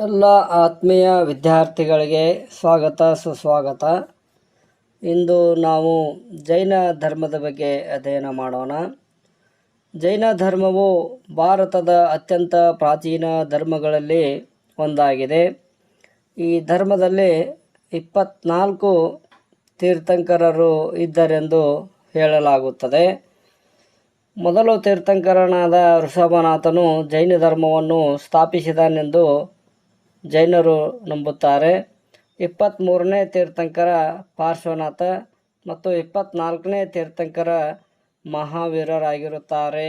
ಎಲ್ಲ ಆತ್ಮೀಯ ವಿದ್ಯಾರ್ಥಿಗಳಿಗೆ ಸ್ವಾಗತ, ಸುಸ್ವಾಗತ. ಇಂದು ನಾವು ಜೈನ ಧರ್ಮದ ಬಗ್ಗೆ ಅಧ್ಯಯನ ಮಾಡೋಣ. ಜೈನ ಧರ್ಮವು ಭಾರತದ ಅತ್ಯಂತ ಪ್ರಾಚೀನ ಧರ್ಮಗಳಲ್ಲಿ ಒಂದಾಗಿದೆ. ಈ ಧರ್ಮದಲ್ಲಿ ಇಪ್ಪತ್ನಾಲ್ಕು ತೀರ್ಥಂಕರರು ಇದ್ದರೆಂದು ಹೇಳಲಾಗುತ್ತದೆ. ಮೊದಲು ತೀರ್ಥಂಕರನಾದ ಋಷಭನಾಥನು ಜೈನ ಧರ್ಮವನ್ನು ಸ್ಥಾಪಿಸಿದನೆಂದು ಜೈನರು ನಂಬುತ್ತಾರೆ. ಇಪ್ಪತ್ತ್ಮೂರನೇ ತೀರ್ಥಂಕರ ಪಾರ್ಶ್ವನಾಥ ಮತ್ತು ಇಪ್ಪತ್ನಾಲ್ಕನೇ ತೀರ್ಥಂಕರ ಮಹಾವೀರರಾಗಿರುತ್ತಾರೆ.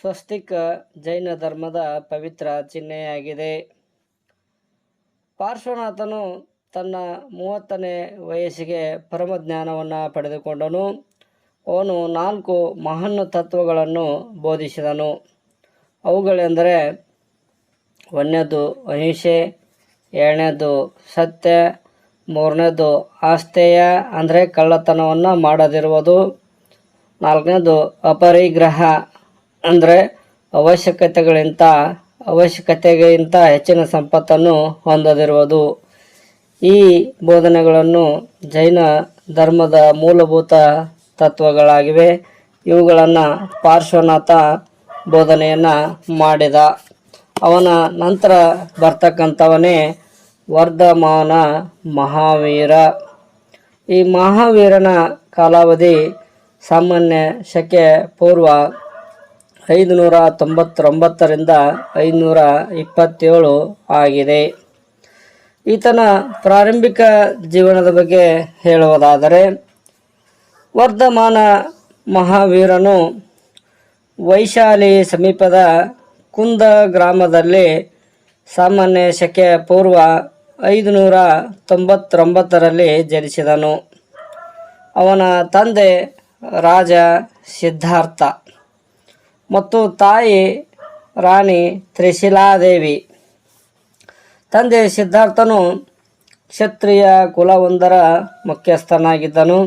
ಸ್ವಸ್ತಿಕ ಜೈನ ಧರ್ಮದ ಪವಿತ್ರ ಚಿಹ್ನೆಯಾಗಿದೆ. ಪಾರ್ಶ್ವನಾಥನು ತನ್ನ ಮೂವತ್ತನೇ ವಯಸ್ಸಿಗೆ ಪರಮಜ್ಞಾನವನ್ನು ಪಡೆದುಕೊಂಡನು. ಅವನು ನಾಲ್ಕು ಮಹಾನ್ ತತ್ವಗಳನ್ನು ಬೋಧಿಸಿದನು. ಅವುಗಳೆಂದರೆ ಒಂದನೇದು ಅಹಿಂಸೆ, ಎರಡನೇದು ಸತ್ಯ, ಮೂರನೇದು ಆಸ್ತೇಯ ಅಂದರೆ ಕಳ್ಳತನವನ್ನು ಮಾಡದಿರುವುದು. ನಾಲ್ಕನೇದು ಅಪರಿಗ್ರಹ, ಅಂದರೆ ಅವಶ್ಯಕತೆಗಳಿಂತ, ಅವಶ್ಯಕತೆಗಿಂತ ಹೆಚ್ಚಿನ ಸಂಪತ್ತನ್ನು ಹೊಂದದಿರುವುದು. ಈ ಬೋಧನೆಗಳನ್ನು ಜೈನ ಧರ್ಮದ ಮೂಲಭೂತ ತತ್ವಗಳಾಗಿವೆ. ಇವುಗಳನ್ನು ಪಾರ್ಶ್ವನಾಥ ಬೋಧನೆಯನ್ನು ಮಾಡಿದ. ಅವನ ನಂತರ ಬರ್ತಕ್ಕಂಥವನೇ ವರ್ಧಮಾನ ಮಹಾವೀರ. ಈ ಮಹಾವೀರನ ಕಾಲಾವಧಿ ಸಾಮಾನ್ಯ ಶಕೆ ಪೂರ್ವ ಐದುನೂರ ತೊಂಬತ್ತೊಂಬತ್ತರಿಂದ ಐದುನೂರ ಇಪ್ಪತ್ತೇಳು ಆಗಿದೆ. ಈತನ ಪ್ರಾರಂಭಿಕ ಜೀವನದ ಬಗ್ಗೆ ಹೇಳುವುದಾದರೆ, ವರ್ಧಮಾನ ಮಹಾವೀರನು ವೈಶಾಲಿ ಸಮೀಪದ ಕುಂದ ಗ್ರಾಮದಲ್ಲಿ ಸಾಮಾನ್ಯ ಶಕೆ ಪೂರ್ವ ಐದುನೂರ ತೊಂಬತ್ತೊಂಬತ್ತರಲ್ಲಿ ಜನಿಸಿದನು. ಅವನ ತಂದೆ ರಾಜ ಸಿದ್ಧಾರ್ಥ ಮತ್ತು ತಾಯಿ ರಾಣಿ ತ್ರಿಶಿಲಾದೇವಿ. ತಂದೆ ಸಿದ್ಧಾರ್ಥನು ಕ್ಷತ್ರಿಯ ಕುಲವೊಂದರ ಮುಖ್ಯಸ್ಥನಾಗಿದ್ದನು.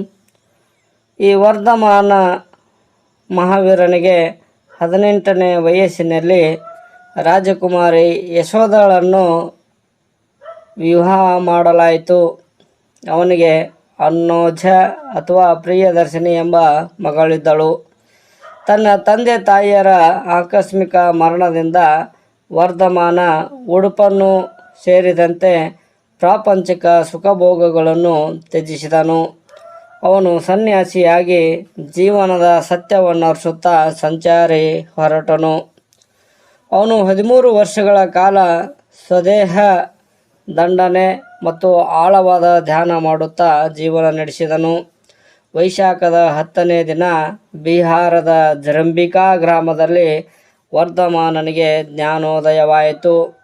ಈ ವರ್ಧಮಾನ ಮಹಾವೀರನಿಗೆ ಹದಿನೆಂಟನೇ ವಯಸ್ಸಿನಲ್ಲಿ ರಾಜಕುಮಾರಿ ಯಶೋಧಳನ್ನು ವಿವಾಹ ಮಾಡಲಾಯಿತು. ಅವನಿಗೆ ಅನ್ನೋಜ ಅಥವಾ ಪ್ರಿಯದರ್ಶಿನಿ ಎಂಬ ಮಗಳಿದ್ದಳು. ತನ್ನ ತಂದೆ ತಾಯಿಯರ ಆಕಸ್ಮಿಕ ಮರಣದಿಂದ ವರ್ಧಮಾನ ಉಡುಪನ್ನು ಸೇರಿದಂತೆ ಪ್ರಾಪಂಚಿಕ ಸುಖಭೋಗಗಳನ್ನು ತ್ಯಜಿಸಿದನು. ಅವನು ಸನ್ಯಾಸಿಯಾಗಿ ಜೀವನದ ಸತ್ಯವನ್ನು ಅರಿಸುತ್ತಾ ಸಂಚಾರಿ ಹೊರಟನು. ಅವನು ಹದಿಮೂರು ವರ್ಷಗಳ ಕಾಲ ಸ್ವದೇಹ ದಂಡನೆ ಮತ್ತು ಆಳವಾದ ಧ್ಯಾನ ಮಾಡುತ್ತಾ ಜೀವನ ನಡೆಸಿದನು. ವೈಶಾಖದ ಹತ್ತನೇ ದಿನ ಬಿಹಾರದ ಜರಂಬಿಕಾ ಗ್ರಾಮದಲ್ಲಿ ವರ್ಧಮಾನನಿಗೆ ಜ್ಞಾನೋದಯವಾಯಿತು.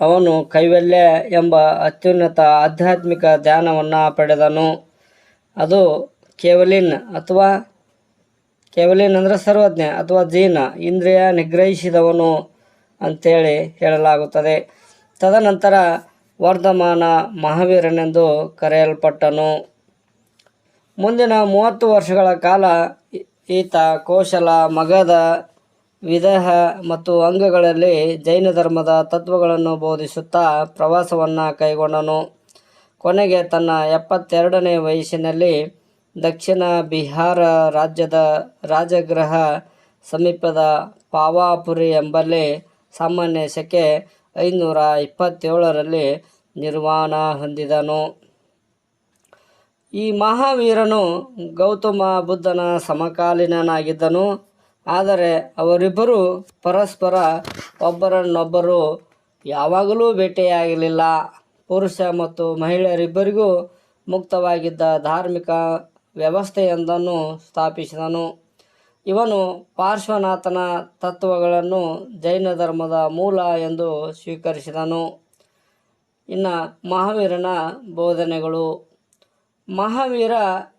ಅವನು ಕೈವಲ್ಯ ಎಂಬ ಅತ್ಯುನ್ನತ ಆಧ್ಯಾತ್ಮಿಕ ಧ್ಯಾನವನ್ನು ಪಡೆದನು. ಅದು ಕೇವಲಿನ್ ಅಥವಾ ಕೇವಲಿನ್ ಅಂದರೆ ಸರ್ವಜ್ಞ ಅಥವಾ ಜೀನ ಇಂದ್ರಿಯ ನಿಗ್ರಹಿಸಿದವನು ಅಂಥೇಳಿ ಹೇಳಲಾಗುತ್ತದೆ. ತದನಂತರ ವರ್ಧಮಾನ ಮಹಾವೀರನೆಂದು ಕರೆಯಲ್ಪಟ್ಟನು. ಮುಂದಿನ ಮೂವತ್ತು ವರ್ಷಗಳ ಕಾಲ ಈತ ಕೋಶಲ ಮಗಧ ವಿದೇಹ ಮತ್ತು ಅಂಗಗಳಲ್ಲಿ ಜೈನ ಧರ್ಮದ ತತ್ವಗಳನ್ನು ಬೋಧಿಸುತ್ತಾ ಪ್ರವಾಸವನ್ನು ಕೈಗೊಂಡನು. ಕೊನೆಗೆ ತನ್ನ ಎಪ್ಪತ್ತೆರಡನೇ ವಯಸ್ಸಿನಲ್ಲಿ ದಕ್ಷಿಣ ಬಿಹಾರ ರಾಜ್ಯದ ರಾಜಗೃಹ ಸಮೀಪದ ಪಾವಾಪುರಿ ಎಂಬಲ್ಲಿ ಸಾಮಾನ್ಯ ಶಕೆ ಐನೂರ ಇಪ್ಪತ್ತೇಳರಲ್ಲಿ ನಿರ್ವಾಣ ಹೊಂದಿದನು. ಈ ಮಹಾವೀರನು ಗೌತಮ ಬುದ್ಧನ ಸಮಕಾಲೀನನಾಗಿದ್ದನು. ಆದರೆ ಅವರಿಬ್ಬರು ಪರಸ್ಪರ ಒಬ್ಬರನ್ನೊಬ್ಬರು ಯಾವಾಗಲೂ ಭೇಟಿಯಾಗಲಿಲ್ಲ. ಪುರುಷ ಮತ್ತು ಮಹಿಳೆಯರಿಬ್ಬರಿಗೂ ಮುಕ್ತವಾಗಿದ್ದ ಧಾರ್ಮಿಕ ವ್ಯವಸ್ಥೆಯೊಂದನ್ನು ಸ್ಥಾಪಿಸಿದನು. ಇವನು ಪಾರ್ಶ್ವನಾಥನ ತತ್ವಗಳನ್ನು ಜೈನ ಧರ್ಮದ ಮೂಲ ಎಂದು ಸ್ವೀಕರಿಸಿದನು. ಇನ್ನು ಮಹಾವೀರನ ಬೋಧನೆಗಳು. ಮಹಾವೀರ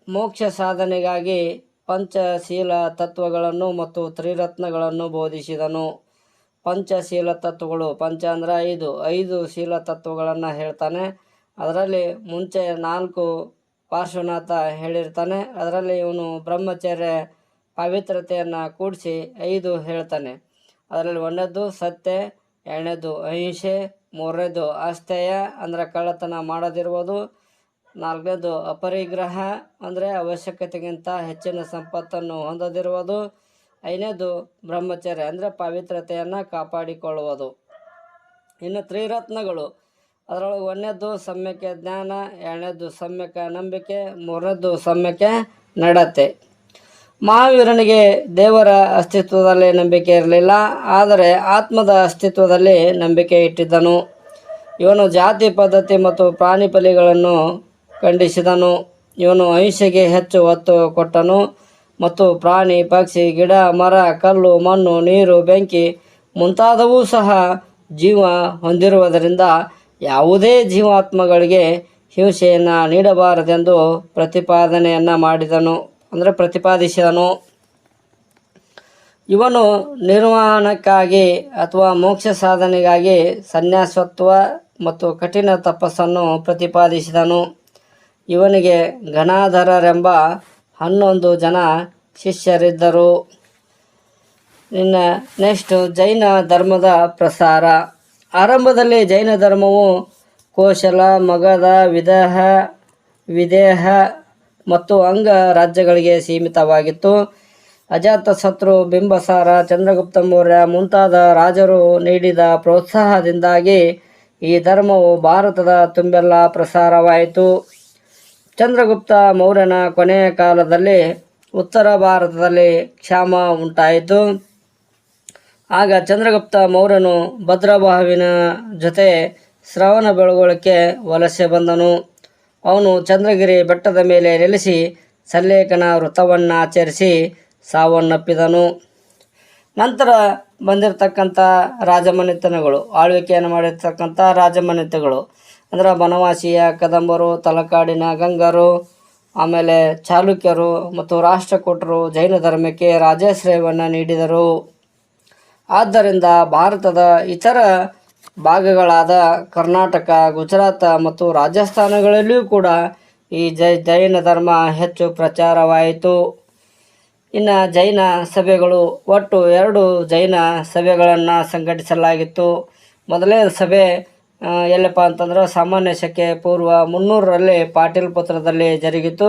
ಮೋಕ್ಷ ಸಾಧನೆಗಾಗಿ ಪಂಚಶೀಲ ತತ್ವಗಳನ್ನು ಮತ್ತು ತ್ರಿರತ್ನಗಳನ್ನು ಬೋಧಿಸಿದನು. ಪಂಚಶೀಲ ತತ್ವಗಳು ಪಂಚ ಅಂದರೆ ಐದು. ಐದು ಶೀಲ ತತ್ವಗಳನ್ನು ಹೇಳ್ತಾನೆ. ಅದರಲ್ಲಿ ಮುಂಚೆ ನಾಲ್ಕು ಪಾರ್ಶ್ವನಾಥ ಹೇಳಿರ್ತಾನೆ. ಅದರಲ್ಲಿ ಇವನು ಬ್ರಹ್ಮಚರ್ಯ ಪವಿತ್ರತೆಯನ್ನು ಕೂಡಿಸಿ ಐದು ಹೇಳ್ತಾನೆ. ಅದರಲ್ಲಿ ಒಂದನೇದು ಸತ್ಯ, ಎರಡನೇದು ಅಹಿಂಸೆ, ಮೂರನೇದು ಅಸ್ಥೇಯ ಅಂದರೆ ಕಳ್ಳತನ ಮಾಡದಿರುವುದು ನಾಲ್ಕನೇದು ಅಪರಿಗ್ರಹ ಅಂದರೆ ಅವಶ್ಯಕತೆಗಿಂತ ಹೆಚ್ಚಿನ ಸಂಪತ್ತನ್ನು ಹೊಂದದಿರುವುದು ಐದನೇದು ಬ್ರಹ್ಮಚರ್ಯ ಅಂದರೆ ಪವಿತ್ರತೆಯನ್ನು ಕಾಪಾಡಿಕೊಳ್ಳುವುದು. ಇನ್ನು ತ್ರಿರತ್ನಗಳು, ಅದರೊಳಗೆ ಒಂದನೇದು ಸಮ್ಯಕ್ಕೆ ಜ್ಞಾನ, ಎರಡನೇದು ಸಮ್ಯಕ ನಂಬಿಕೆ, ಮೂರನೇದು ಸಮ್ಯಕ್ಕೆ ನಡತೆ. ಮಹಾವೀರನಿಗೆ ದೇವರ ಅಸ್ತಿತ್ವದಲ್ಲಿ ನಂಬಿಕೆ ಇರಲಿಲ್ಲ, ಆದರೆ ಆತ್ಮದ ಅಸ್ತಿತ್ವದಲ್ಲಿ ನಂಬಿಕೆ ಇಟ್ಟಿದ್ದನು. ಇವನು ಜಾತಿ ಪದ್ಧತಿ ಮತ್ತು ಪ್ರಾಣಿ ಬಲಿಗಳನ್ನು ಖಂಡಿಸಿದನು. ಇವನು ಅಹಿಂಸೆಗೆ ಹೆಚ್ಚು ಒತ್ತು ಕೊಟ್ಟನು. ಮತ್ತು ಪ್ರಾಣಿ, ಪಕ್ಷಿ, ಗಿಡ, ಮರ, ಕಲ್ಲು, ಮಣ್ಣು, ನೀರು, ಬೆಂಕಿ ಮುಂತಾದವೂ ಸಹ ಜೀವ ಹೊಂದಿರುವುದರಿಂದ ಯಾವುದೇ ಜೀವಾತ್ಮಗಳಿಗೆ ಹಿಂಸೆಯನ್ನು ನೀಡಬಾರದೆಂದು ಪ್ರತಿಪಾದನೆಯನ್ನು ಮಾಡಿದನು, ಅಂದರೆ ಪ್ರತಿಪಾದಿಸಿದನು. ಇವನು ನಿರ್ವಹಣಕ್ಕಾಗಿ ಅಥವಾ ಮೋಕ್ಷ ಸಾಧನೆಗಾಗಿ ಸನ್ಯಾಸತ್ವ ಮತ್ತು ಕಠಿಣ ತಪಸ್ಸನ್ನು ಪ್ರತಿಪಾದಿಸಿದನು. ಇವನಿಗೆ ಘನಾಧರರೆಂಬ ಹನ್ನೊಂದು ಜನ ಶಿಷ್ಯರಿದ್ದರು. ಇನ್ನು ನೆಕ್ಸ್ಟು ಜೈನ ಧರ್ಮದ ಪ್ರಸಾರ. ಆರಂಭದಲ್ಲಿ ಜೈನ ಧರ್ಮವು ಕೋಶಲ ಮಗಧ ವಿದಹ, ವಿದೇಹ ಮತ್ತು ಅಂಗ ರಾಜ್ಯಗಳಿಗೆ ಸೀಮಿತವಾಗಿತ್ತು. ಅಜಾತಶತ್ರು ಬಿಂಬಸಾರ, ಚಂದ್ರಗುಪ್ತ ಮೌರ್ಯ ಮುಂತಾದ ರಾಜರು ನೀಡಿದ ಪ್ರೋತ್ಸಾಹದಿಂದಾಗಿ ಈ ಧರ್ಮವು ಭಾರತದ ತುಂಬೆಲ್ಲ ಪ್ರಸಾರವಾಯಿತು. ಚಂದ್ರಗುಪ್ತ ಮೌರ್ಯನ ಕೊನೆಯ ಕಾಲದಲ್ಲಿ ಉತ್ತರ ಭಾರತದಲ್ಲಿ ಕ್ಷಾಮ ಉಂಟಾಯಿತು. ಆಗ ಚಂದ್ರಗುಪ್ತ ಮೌರ್ಯನು ಭದ್ರಬಾಹುವಿನ ಜೊತೆ ಶ್ರವಣ ಬೆಳಗೊಳಕ್ಕೆ ವಲಸೆ ಬಂದನು. ಅವನು ಚಂದ್ರಗಿರಿ ಬೆಟ್ಟದ ಮೇಲೆ ನೆಲೆಸಿ ಸಲ್ಲೇಖನ ವೃತವನ್ನು ಆಚರಿಸಿ ಸಾವನ್ನಪ್ಪಿದನು. ನಂತರ ಬಂದಿರತಕ್ಕಂಥ ರಾಜಮನೆತನಗಳು, ಆಳ್ವಿಕೆಯನ್ನು ಮಾಡಿರ್ತಕ್ಕಂಥ ರಾಜಮನೆತಗಳು ಅಂದ್ರೆ ಬನವಾಸಿಯ, ಕದಂಬರು, ತಲಕಾಡಿನ ಗಂಗರು, ಆಮೇಲೆ ಚಾಲುಕ್ಯರು ಮತ್ತು ರಾಷ್ಟ್ರಕೂಟರು ಜೈನ ಧರ್ಮಕ್ಕೆ ರಾಜಾಶ್ರಯವನ್ನು ನೀಡಿದರು. ಆದ್ದರಿಂದ ಭಾರತದ ಇತರ ಭಾಗಗಳಾದ ಕರ್ನಾಟಕ, ಗುಜರಾತ್ ಮತ್ತು ರಾಜಸ್ಥಾನಗಳಲ್ಲಿಯೂ ಕೂಡ ಈ ಜೈ, ಜೈನ ಧರ್ಮ ಹೆಚ್ಚು ಪ್ರಚಾರವಾಯಿತು. ಇನ್ನು ಜೈನ ಸಭೆಗಳು ಒಟ್ಟು ಎರಡು ಜೈನ ಸಭೆಗಳನ್ನು ಸಂಘಟಿಸಲಾಗಿತ್ತು. ಮೊದಲನೇ ಸಭೆ ಎಲ್ಲಪ್ಪ ಅಂತಂದ್ರೆ ಸಾಮಾನ್ಯ ಶಕೆ ಪೂರ್ವ ಮುನ್ನೂರರಲ್ಲಿ ಪಾಟೀಲ್ ಪುತ್ರದಲ್ಲಿ ಜರುಗಿತು.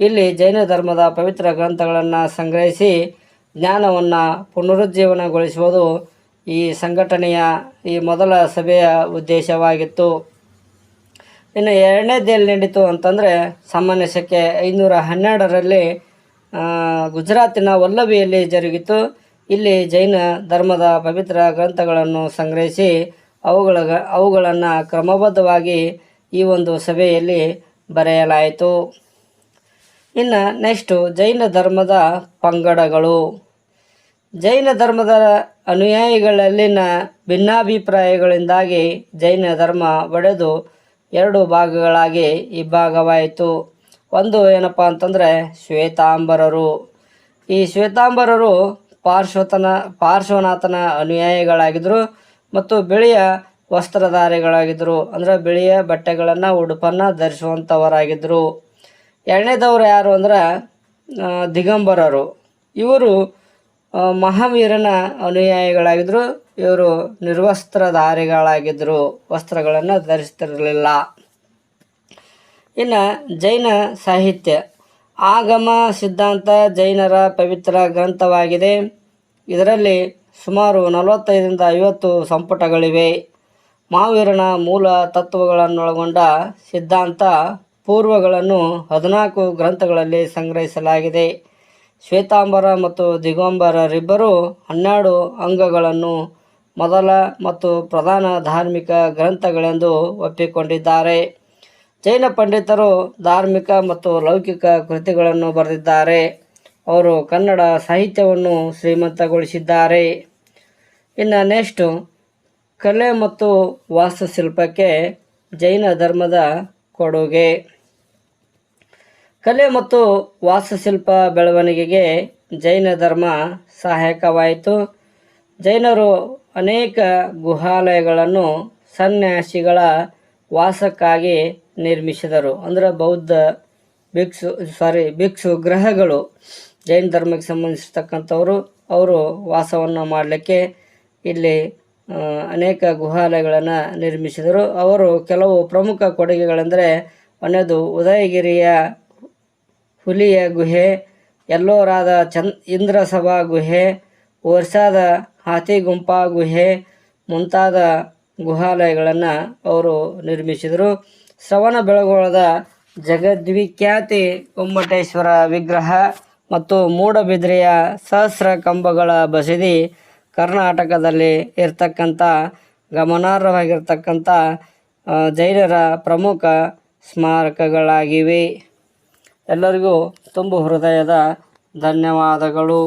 ಇಲ್ಲಿ ಜೈನ ಧರ್ಮದ ಪವಿತ್ರ ಗ್ರಂಥಗಳನ್ನು ಸಂಗ್ರಹಿಸಿ ಜ್ಞಾನವನ್ನು ಪುನರುಜ್ಜೀವನಗೊಳಿಸುವುದು ಈ ಸಂಘಟನೆಯ ಈ ಮೊದಲ ಸಭೆಯ ಉದ್ದೇಶವಾಗಿತ್ತು. ಇನ್ನು ಎರಡನೇದೇಲಿ ನಡೀತು ಅಂತಂದರೆ ಸಾಮಾನ್ಯ ಶಕೆ ಐನೂರ ಹನ್ನೆರಡರಲ್ಲಿ ಗುಜರಾತಿನ ವಲ್ಲಭಿಯಲ್ಲಿ ಜರುಗಿತು. ಇಲ್ಲಿ ಜೈನ ಧರ್ಮದ ಪವಿತ್ರ ಗ್ರಂಥಗಳನ್ನು ಸಂಗ್ರಹಿಸಿ ಅವುಗಳ ಅವುಗಳನ್ನು ಕ್ರಮಬದ್ಧವಾಗಿ ಈ ಒಂದು ಸಭೆಯಲ್ಲಿ ಬರೆಯಲಾಯಿತು. ಇನ್ನು ನೆಕ್ಸ್ಟು ಜೈನ ಧರ್ಮದ ಪಂಗಡಗಳು. ಜೈನ ಧರ್ಮದ ಅನುಯಾಯಿಗಳಲ್ಲಿನ ಭಿನ್ನಾಭಿಪ್ರಾಯಗಳಿಂದಾಗಿ ಜೈನ ಧರ್ಮ ಒಡೆದು ಎರಡು ಭಾಗಗಳಾಗಿ ಇಬ್ಬಾಗವಾಯಿತು ಒಂದು ಏನಪ್ಪ ಅಂತಂದರೆ ಶ್ವೇತಾಂಬರರು. ಈ ಶ್ವೇತಾಂಬರರು ಪಾರ್ಶ್ವತನ, ಪಾರ್ಶ್ವನಾಥನ ಅನುಯಾಯಿಗಳಾಗಿದ್ದರು ಮತ್ತು ಬಿಳಿಯ ವಸ್ತ್ರಧಾರಿಗಳಾಗಿದ್ದರು. ಅಂದರೆ ಬಿಳಿಯ ಬಟ್ಟೆಗಳನ್ನು ಉಡುಪನ್ನು ಧರಿಸುವಂಥವರಾಗಿದ್ದರು ಎರಡನೇದವ್ರು ಯಾರು ಅಂದ್ರೆ ದಿಗಂಬರರು. ಇವರು ಮಹಾವೀರನ ಅನುಯಾಯಿಗಳಾಗಿದ್ದರು ಇವರು ನಿರ್ವಸ್ತ್ರಧಾರಿಗಳಾಗಿದ್ದರು ವಸ್ತ್ರಗಳನ್ನು ಧರಿಸ್ತಿರಲಿಲ್ಲ. ಇನ್ನು ಜೈನ ಸಾಹಿತ್ಯ. ಆಗಮ ಸಿದ್ಧಾಂತ ಜೈನರ ಪವಿತ್ರ ಗ್ರಂಥವಾಗಿದೆ. ಇದರಲ್ಲಿ ಸುಮಾರು ನಲವತ್ತೈದರಿಂದ ಐವತ್ತು ಸಂಪುಟಗಳಿವೆ. ಮಹಾವೀರನ ಮೂಲ ತತ್ವಗಳನ್ನೊಳಗೊಂಡ ಸಿದ್ಧಾಂತ ಪೂರ್ವಗಳನ್ನು ಹದಿನಾಲ್ಕು ಗ್ರಂಥಗಳಲ್ಲಿ ಸಂಗ್ರಹಿಸಲಾಗಿದೆ. ಶ್ವೇತಾಂಬರ ಮತ್ತು ದಿಗಂಬರರಿಬ್ಬರು ಹನ್ನೆರಡು ಅಂಗಗಳನ್ನು ಮೊದಲ ಮತ್ತು ಪ್ರಧಾನ ಧಾರ್ಮಿಕ ಗ್ರಂಥಗಳೆಂದು ಒಪ್ಪಿಕೊಂಡಿದ್ದಾರೆ. ಜೈನ ಪಂಡಿತರು ಧಾರ್ಮಿಕ ಮತ್ತು ಲೌಕಿಕ ಕೃತಿಗಳನ್ನು ಬರೆದಿದ್ದಾರೆ. ಅವರು ಕನ್ನಡ ಸಾಹಿತ್ಯವನ್ನು ಶ್ರೀಮಂತಗೊಳಿಸಿದ್ದಾರೆ. ಇನ್ನು ನೆಕ್ಸ್ಟು ಕಲೆ ಮತ್ತು ವಾಸ್ತುಶಿಲ್ಪಕ್ಕೆ ಜೈನ ಧರ್ಮದ ಕೊಡುಗೆ. ಕಲೆ ಮತ್ತು ವಾಸ್ತುಶಿಲ್ಪ ಬೆಳವಣಿಗೆಗೆ ಜೈನ ಧರ್ಮ ಸಹಾಯಕವಾಯಿತು. ಜೈನರು ಅನೇಕ ಗುಹಾಲಯಗಳನ್ನು ಸನ್ಯಾಸಿಗಳ ವಾಸಕ್ಕಾಗಿ ನಿರ್ಮಿಸಿದರು. ಅಂದರೆ ಬೌದ್ಧ ಭಿಕ್ಷು ಸಾರಿ ಭಿಕ್ಷು ಗ್ರಹಗಳು ಜೈನ ಧರ್ಮಕ್ಕೆ ಸಂಬಂಧಿಸಿರ್ತಕ್ಕಂಥವರು, ಅವರು ವಾಸವನ್ನು ಮಾಡಲಿಕ್ಕೆ ಇಲ್ಲಿ ಅನೇಕ ಗುಹಾಲಯಗಳನ್ನು ನಿರ್ಮಿಸಿದರು. ಅವರು ಕೆಲವು ಪ್ರಮುಖ ಕೊಡುಗೆಗಳೆಂದರೆ ಒಂದೇದು ಉದಯಗಿರಿಯ ಹುಲಿಯ ಗುಹೆ, ಎಲ್ಲೋರಾದ ಚಂದ್, ಇಂದ್ರಸಭಾ ಗುಹೆ ಒರ್ಸಾದ ಹಾತಿಗುಂಪಾ ಗುಹೆ ಮುಂತಾದ ಗುಹಾಲಯಗಳನ್ನು ಅವರು ನಿರ್ಮಿಸಿದರು. ಶ್ರವಣ ಬೆಳಗೊಳದ ಜಗದ್ವಿಖ್ಯಾತಿ ಗೊಮ್ಮಟೇಶ್ವರ ವಿಗ್ರಹ ಮತ್ತು ಮೂಡಬಿದ್ರೆಯ ಸಹಸ್ರ ಕಂಬಗಳ ಬಸದಿ ಕರ್ನಾಟಕದಲ್ಲಿ ಇರ್ತಕ್ಕಂಥ ಗಮನಾರ್ಹವಾಗಿರ್ತಕ್ಕಂಥ ಜೈನರ ಪ್ರಮುಖ ಸ್ಮಾರಕಗಳಾಗಿವೆ. ಎಲ್ಲರಿಗೂ ತುಂಬು ಹೃದಯದ ಧನ್ಯವಾದಗಳು.